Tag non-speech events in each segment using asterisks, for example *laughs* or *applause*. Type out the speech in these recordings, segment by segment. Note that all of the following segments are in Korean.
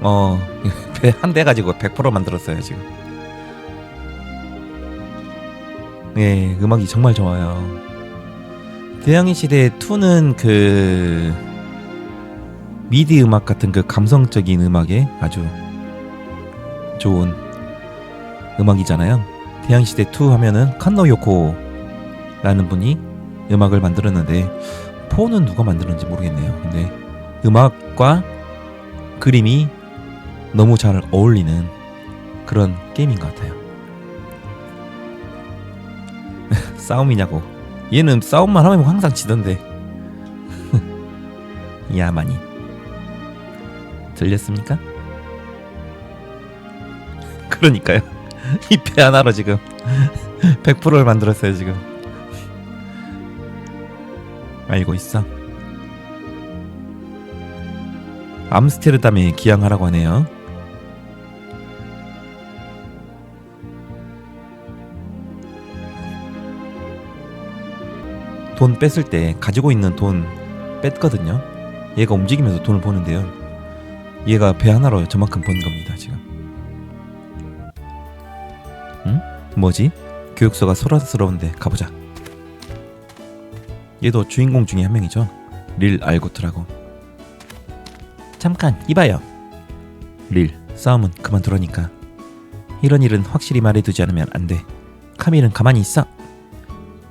어, 배 *laughs* 한 대 가지고 100% 만들었어요, 지금. 네, 음악이 정말 좋아요. 대항해 시대 2는 그 미디 음악 같은 그 감성적인 음악에 아주 좋은 음악이잖아요. 대항해 시대 2 하면은 칸노 요코라는 분이 음악을 만들었는데 4는 누가 만들었는지 모르겠네요. 근데 음악과 그림이 너무 잘 어울리는 그런 게임인 것 같아요. *laughs* 싸움이냐고. 얘는 싸움만 하면 항상 지던데. *laughs* 야만이. 들렸습니까? *laughs* 그러니까요. 이 배 하나로 지금 100%를 만들었어요, 지금. 알고 있어. 암스테르담에 기항하라고 하네요. 돈 뺐을 때 가지고 있는 돈 뺐거든요. 얘가 움직이면서 돈을 버는데요. 얘가 배 하나로 저만큼 번 겁니다, 지금. 응? 뭐지? 교육서가 소란스러운데 가보자. 얘도 주인공 중에 한 명이죠. 릴 알고트라고. 잠깐 이봐요. 릴 싸움은 그만두라니까. 이런 일은 확실히 말해두지 않으면 안 돼. 카밀은 가만히 있어.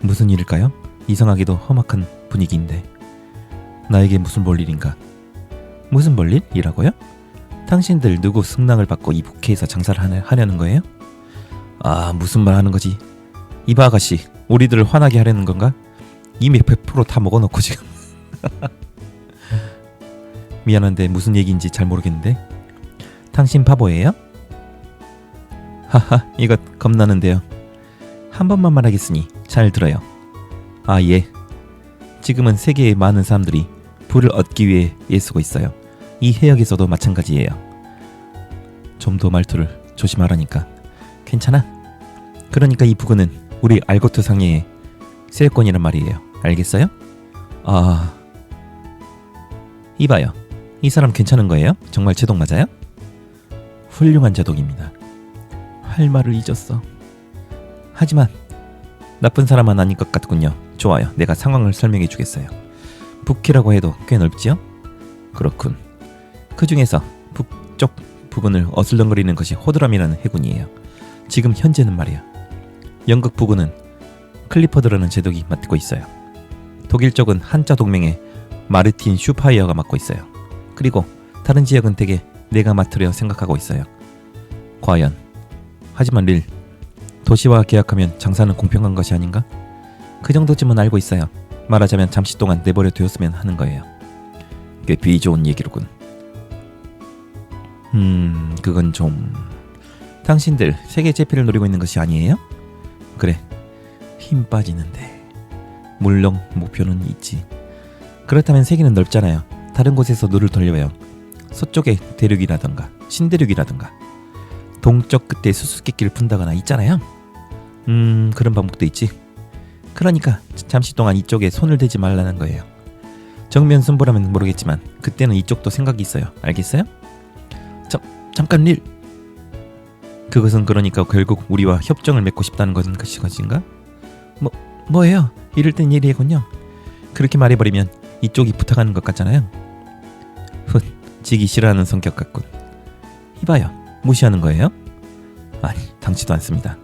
무슨 일일까요? 이상하게도 험악한 분위기인데. 나에게 무슨 볼일인가? 무슨 볼일 이라고요? 당신들 누구 승낙을 받고 이 국회에서 장사를 하려, 하려는 거예요? 아 무슨 말 하는 거지? 이봐 아가씨 우리들을 화나게 하려는 건가? 이미 100%다 먹어놓고 지금 *laughs* 미안한데 무슨 얘기인지 잘 모르겠는데 당신 바보예요? 하하 이것 겁나는데요 한 번만 말하겠으니 잘 들어요 아 예. 지금은 세계의 많은 사람들이 부를 얻기 위해 애쓰고 있어요. 이 해역에서도 마찬가지예요. 좀 더 말투를 조심하라니까. 괜찮아? 그러니까 이 부근은 우리 알고트 상해의 세권이란 말이에요. 알겠어요? 아 이봐요. 이 사람 괜찮은 거예요? 정말 제독 맞아요? 훌륭한 제독입니다. 할 말을 잊었어. 하지만 나쁜 사람은 아닌 것 같군요 좋아요 내가 상황을 설명해 주겠어요 북해라고 해도 꽤 넓지요? 그렇군 그 중에서 북쪽 부근을 어슬렁거리는 것이 호드람이라는 해군이에요 지금 현재는 말이야 영국 부근은 클리퍼드라는 제독이 맡고 있어요 독일 쪽은 한자 동맹의 마르틴 슈파이어가 맡고 있어요. 그리고 다른 지역은 대개 내가 맡으려 생각하고 있어요. 과연 하지만 릴 도시와 계약하면 장사는 공평한 것이 아닌가? 그 정도쯤은 알고 있어요. 말하자면 잠시 동안 내버려 두었으면 하는 거예요. 꽤 비좋은 얘기로군. 음, 그건 좀 당신들 세계 제패를 노리고 있는 것이 아니에요? 그래, 힘 빠지는데. 물론 목표는 있지. 그렇다면 세계는 넓잖아요. 다른 곳에서 눈을 돌려봐요. 서쪽의 대륙이라던가 신대륙이라던가 동쪽 끝에 수수께끼를 푼다거나 있잖아요. 음 그런 방법도 있지. 그러니까 잠시 동안 이쪽에 손을 대지 말라는 거예요. 정면 승부라면 모르겠지만 그때는 이쪽도 생각이 있어요. 알겠어요? 잠 잠깐 릴. 그것은 그러니까 결국 우리와 협정을 맺고 싶다는 것은 것인가? 뭐 뭐예요? 이럴 땐 예리하군요. 그렇게 말해버리면 이쪽이 부탁하는 것 같잖아요. 훗, 지기 싫어하는 성격 같군. 이봐요, 무시하는 거예요? 아니, 당치도 않습니다.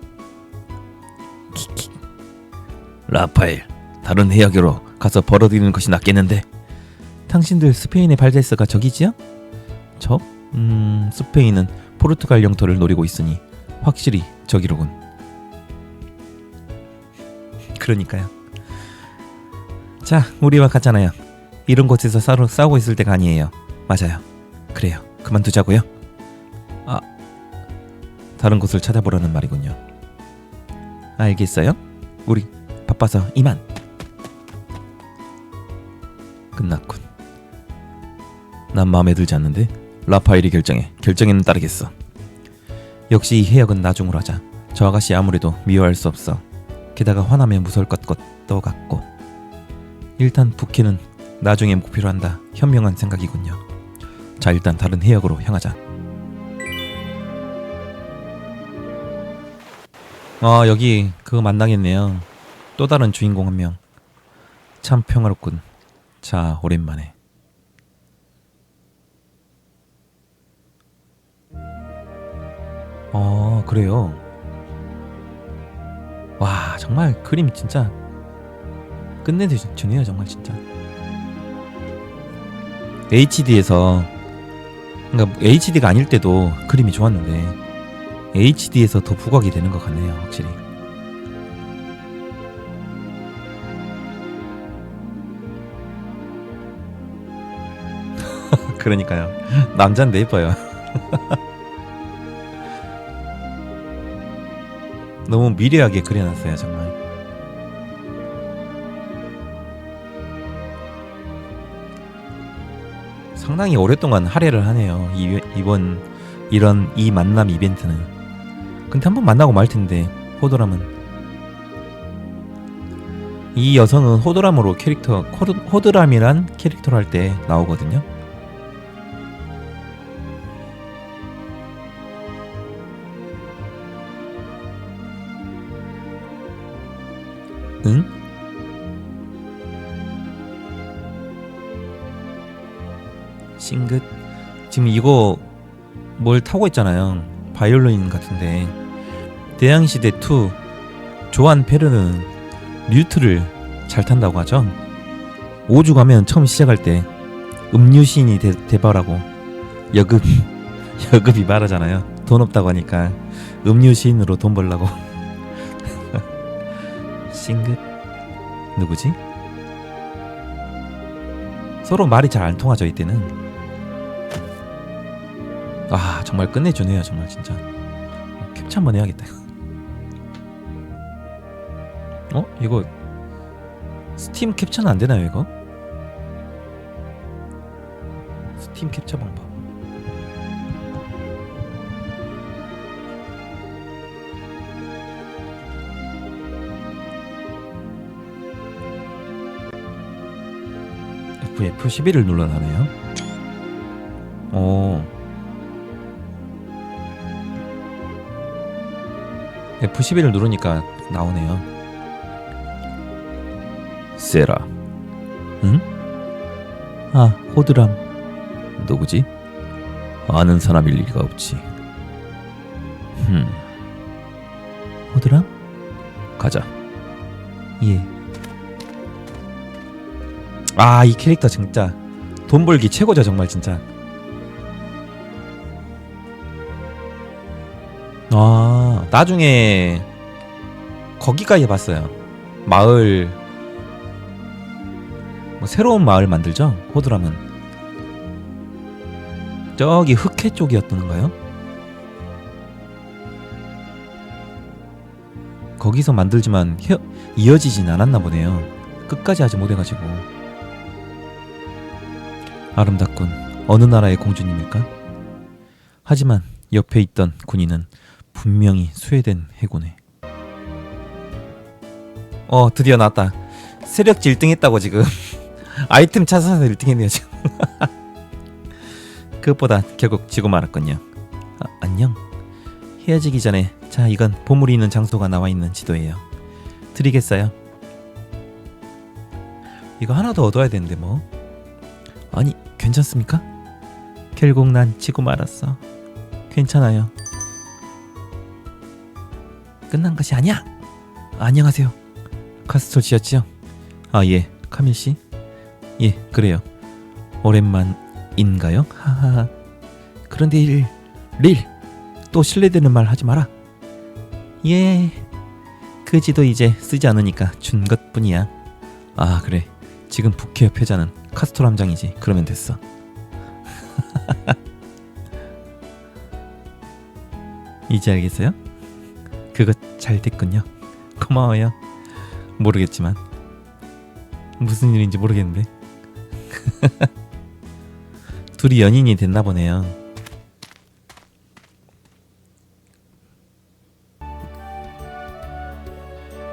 킥킥. 라파엘, 다른 해역으로 가서 벌어들이는 것이 낫겠는데. 당신들 스페인의 발데스가 적이지요? 적? 음, 스페인은 포르투갈 영토를 노리고 있으니 확실히 적이로군. 그러니까요. 자, 우리와 같잖아요. 이런 곳에서 싸우, 싸우고 있을 때가 아니에요. 맞아요. 그래요. 그만두자고요. 아, 다른 곳을 찾아보라는 말이군요. 알겠어요? 우리 바빠서 이만. 끝났군. 난 마음에 들지 않는데 라파엘이 결정해. 결정에는 따르겠어. 역시 이 해역은 나중으로 하자. 저 아가씨 아무래도 미워할 수 없어. 게다가 화나면 무서울 것도 같고. 일단 북해는 나중에 목표로 한다. 현명한 생각이군요. 자 일단 다른 해역으로 향하자. 아 여기 그거 만나겠네요. 또 다른 주인공 한 명. 참 평화롭군. 자 오랜만에. 어 그래요. 와 정말 그림 진짜 끝내주네요 정말 진짜. HD에서 그러니까 HD가 아닐 때도 그림이 좋았는데 HD에서 더 부각이 되는 것 같네요 확실히. 그러니까요 남잔데 예뻐요. *laughs* 너무 미려하게 그려놨어요 정말. 상당히 오랫동안 할애를 하네요. 이, 이번 이런 이 만남 이벤트는. 근데 한번 만나고 말 텐데 호도람은 이 여성은 호도람으로 캐릭터 호드, 호드람이란 캐릭터를 할 때 나오거든요. 응? 싱긋. 지금 이거 뭘 타고 있잖아요. 바이올린 같은데. 대양시대 2 조한 페르는 류트를 잘 탄다고 하죠. 5주 가면 처음 시작할 때 음유시인이 대, 대바라고. 여급 *laughs* 여급이 말하잖아요. 돈 없다고 하니까 음유시인으로 돈 벌라고 싱긋 누구지? 서로 말이 잘 안 통하죠 이때는 아 정말 끝내주네요 정말 진짜 캡처 한번 해야겠다 어? 이거 스팀 캡처는 안 되나요 이거? 스팀 캡처 방법 F11을 눌러나네요 오 F11을 누르니까 나오네요. 세라. 응? 아, 호드람. 누구지? 아는 사람일 리가 없지. 흠. 호드람? 가자. 예. 아, 이 캐릭터 진짜. 돈 벌기 최고죠, 정말 진짜. 아 나중에 거기까지 봤어요. 마을. 뭐 새로운 마을 만들죠? 호드람은 저기 흑해 쪽이었던가요? 거기서 만들지만 헤, 이어지진 않았나 보네요. 끝까지 하지 못해가지고 아름답군 어느 나라의 공주님일까? 하지만 옆에 있던 군인은 분명히 스웨덴 해군에. 어 드디어 나왔다. 세력지 1등 했다고 지금. *laughs* 아이템 찾아서 1등 했네요 지금. *laughs* 그것보다 결국 지고 말았군요. 아, 안녕. 헤어지기 전에 자 이건 보물이 있는 장소가 나와 있는 지도예요. 드리겠어요. 이거 하나 더 얻어야 되는데 뭐. 아니 괜찮습니까? 결국 난 지고 말았어. 괜찮아요. 끝난 것이 아니야. 안녕하세요. 카스토 지였지요? 아 예, 카밀 씨. 예, 그래요. 오랜만인가요? 하하. 그런데 일, 릴, 또 실례되는 말 하지 마라. 예, 그 지도 이제 쓰지 않으니까 준 것뿐이야. 아 그래. 지금 북해 협회자는 카스토 함장이지. 그러면 됐어. *laughs* 이제 알겠어요? 그거 잘 됐군요. 고마워요. 모르겠지만 무슨 일인지 모르겠는데 *laughs* 둘이 연인이 됐나 보네요.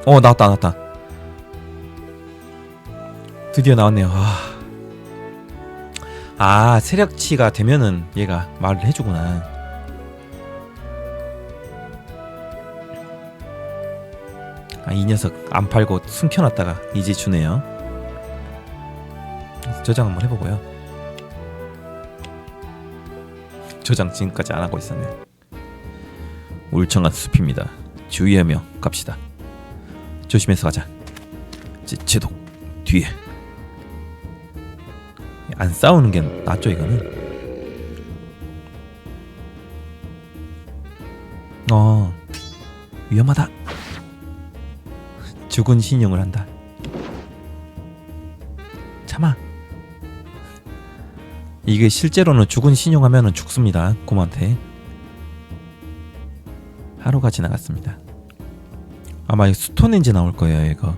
어 나왔다 나왔다. 드디어 나왔네요. 아, 아 세력치가 되면은 얘가 말을 해주구나. 아 이 녀석 안 팔고 숨겨놨다가 이제 주네요. 저장 한번 해보고요. 저장 지금까지 안 하고 있었네. 울청한 숲입니다. 주의하며 갑시다. 조심해서 가자. 제, 제독 뒤에 안 싸우는 게 낫죠 이거는. 어 위험하다. 죽은 신용을 한다. 참아. 이게 실제로는 죽은 신용하면은 죽습니다. 곰한테. 하루가 지나갔습니다. 아마 이 스톤엔지 나올 거예요, 이거.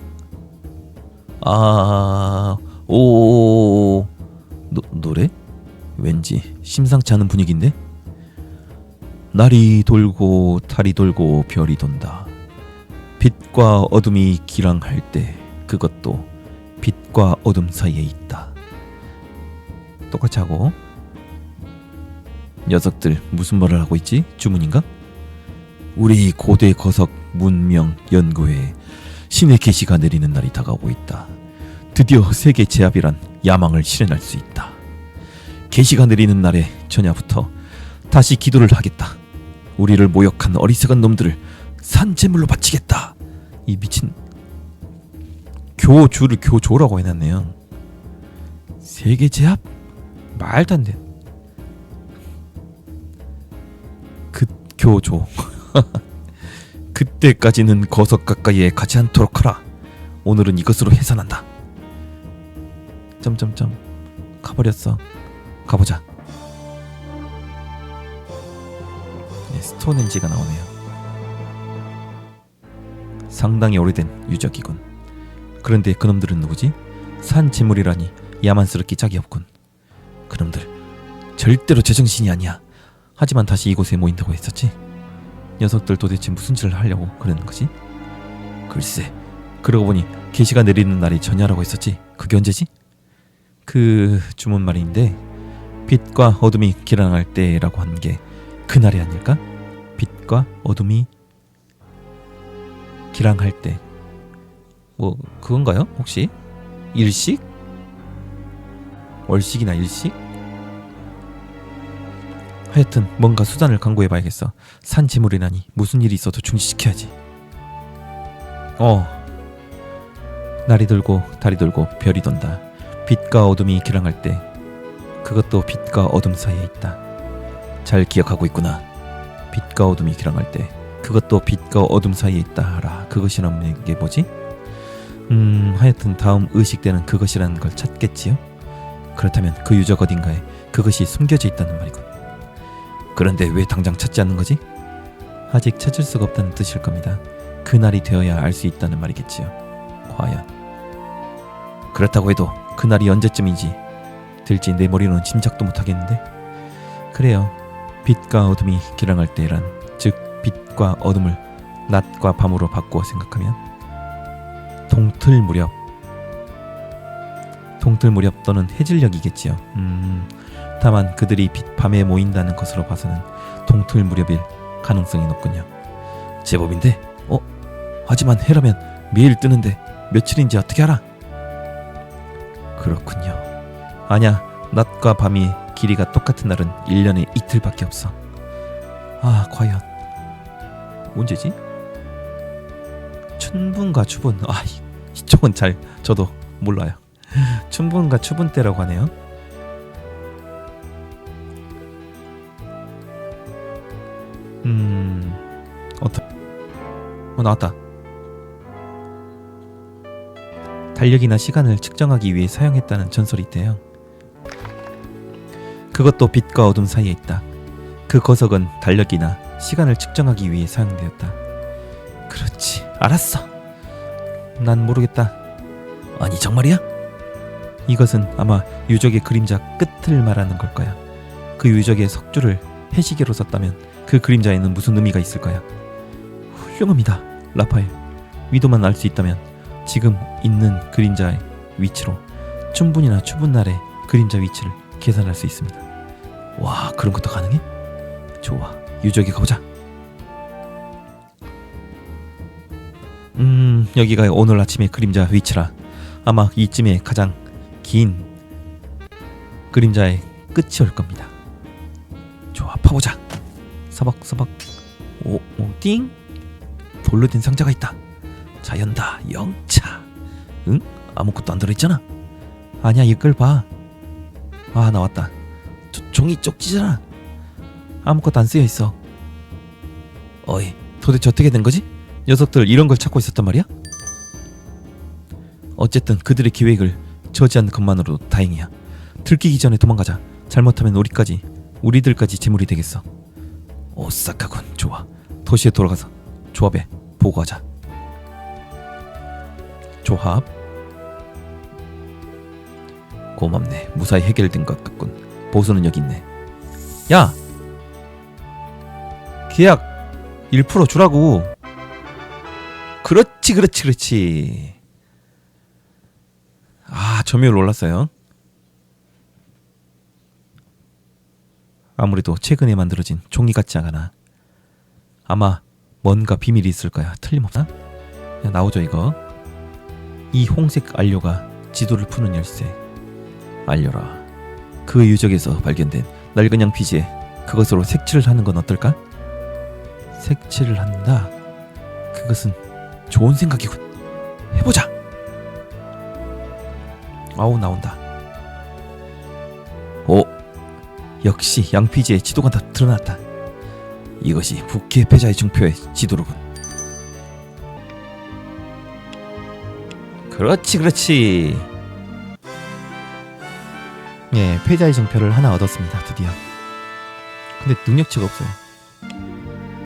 아, 오, 노, 노래? 왠지 심상치 않은 분위기인데? 날이 돌고 달이 돌고 별이 돈다. 빛과 어둠이 기랑할 때 그것도 빛과 어둠 사이에 있다. 똑같이 하고 녀석들 무슨 말을 하고 있지? 주문인가? 우리 고대 거석 문명 연구회에 신의 계시가 내리는 날이 다가오고 있다. 드디어 세계 제압이란 야망을 실현할 수 있다. 계시가 내리는 날에 전야부터 다시 기도를 하겠다. 우리를 모욕한 어리석은 놈들을 산재물로 바치겠다. 이 미친 교주를 교조라고 해놨네요. 세계 제압 말도 안 돼. 그 교조. *laughs* 그때까지는 거석 가까이에 가지 않도록 하라. 오늘은 이것으로 해산한다. 점점점 가버렸어. 가보자. 네, 스톤엔지가 나오네요. 상당히 오래된 유적이군. 그런데 그놈들은 누구지? 산 재물이라니 야만스럽기 짝이 없군. 그놈들 절대로 제정신이 아니야. 하지만 다시 이곳에 모인다고 했었지. 녀석들 도대체 무슨 짓을 하려고 그러는 거지? 글쎄, 그러고 보니 계시가 내리는 날이 전야라고 했었지. 그게 언제지? 그 주문 말인데 빛과 어둠이 기랑할 때라고 한 게 그날이 아닐까? 빛과 어둠이 기랑할 때. 뭐 그건가요? 혹시 일식? 월식이나 일식? 하여튼 뭔가 수단을 강구해 봐야겠어. 산 지물이라니 무슨 일이 있어도 중지시켜야지. 어. 날이 돌고 달이 돌고 별이 돈다. 빛과 어둠이 기랑할 때 그것도 빛과 어둠 사이에 있다. 잘 기억하고 있구나. 빛과 어둠이 기랑할 때 그것도 빛과 어둠 사이에 있다라. 그것이라는 게 뭐지? 음, 하여튼 다음 의식되는 그것이라는 걸 찾겠지요. 그렇다면 그 유적 어딘가에 그것이 숨겨져 있다는 말이군. 그런데 왜 당장 찾지 않는 거지? 아직 찾을 수가 없다는 뜻일 겁니다. 그날이 되어야 알 수 있다는 말이겠지요. 과연 그렇다고 해도 그날이 언제쯤인지 될지 내 머리로는 짐작도 못하겠는데. 그래요. 빛과 어둠이 기랑할 때란 즉 빛과 어둠을 낮과 밤으로 바꾸어 생각하면 동틀 무렵 동틀 무렵 또는 해질녘이겠지요. 음, 다만 그들이 빛 밤에 모인다는 것으로 봐서는 동틀 무렵일 가능성이 높군요. 제법인데, 어? 하지만 해라면 매일 뜨는데 며칠인지 어떻게 알아? 그렇군요. 아냐, 낮과 밤이 길이가 똑같은 날은 1년에 이틀밖에 없어. 아, 과연 언제지? 춘분과 추분. 아, 이- 이쪽은 잘 저도 몰라요. 춘분과 추분 때라고 하네요. 음, 어떠? 어 나왔다. 달력이나 시간을 측정하기 위해 사용했다는 전설이 있대요. 그것도 빛과 어둠 사이에 있다. 그 거석은 달력이나 시간을 측정하기 위해 사용되었다. 그렇지, 알았어. 난 모르겠다. 아니 정말이야? 이것은 아마 유적의 그림자 끝을 말하는 걸 거야. 그 유적의 석줄을 해시계로 썼다면 그 그림자에는 무슨 의미가 있을 거야. 훌륭합니다, 라파엘. 위도만 알 수 있다면 지금 있는 그림자의 위치로 춘분이나 추분 날의 그림자 위치를 계산할 수 있습니다. 와 그런 것도 가능해? 좋아 유적에 가보자. 음 여기가 오늘 아침의 그림자 위치라 아마 이쯤에 가장 긴 그림자의 끝이 올 겁니다. 좋아 파보자. 서벅서벅 오오 띵 돌로 된 상자가 있다. 자연다 영차. 응? 아무것도 안 들어있잖아. 아니야 이걸 봐. 아 나왔다. 조- 종이 쪽지잖아. 아무것도 안 쓰여 있어. 어이 도대체 어떻게 된 거지? 녀석들 이런 걸 찾고 있었단 말이야? 어쨌든 그들의 기획을 저지한 것만으로도 다행이야. 들키기 전에 도망가자. 잘못하면 우리까지 우리들까지 재물이 되겠어. 오싹하군. 좋아. 도시에 돌아가서 조합에 보고하자. 조합. 고맙네. 무사히 해결된 것 같군. 보수는 여기 있네. 야. 계약 1% 주라고. 그렇지, 그렇지, 그렇지. 아, 점유율 올랐어요. 아무래도 최근에 만들어진 종이 같지 않아. 아마 뭔가 비밀이 있을 거야. 틀림없나? 야, 나오죠 이거. 이 홍색 안료가 지도를 푸는 열쇠. 알려라. 그 유적에서 발견된 낡은 양피지에 그것으로 색칠을 하는 건 어떨까? 색칠을 한다. 그것은 좋은 생각이군. 해보자. 아우 나온다. 오, 역시 양피지의 지도가 다 드러났다. 이것이 북해 패자의 증표의 지도로군. 그렇지, 그렇지. 예, 패자의 증표를 하나 얻었습니다. 드디어. 근데 능력치가 없어요.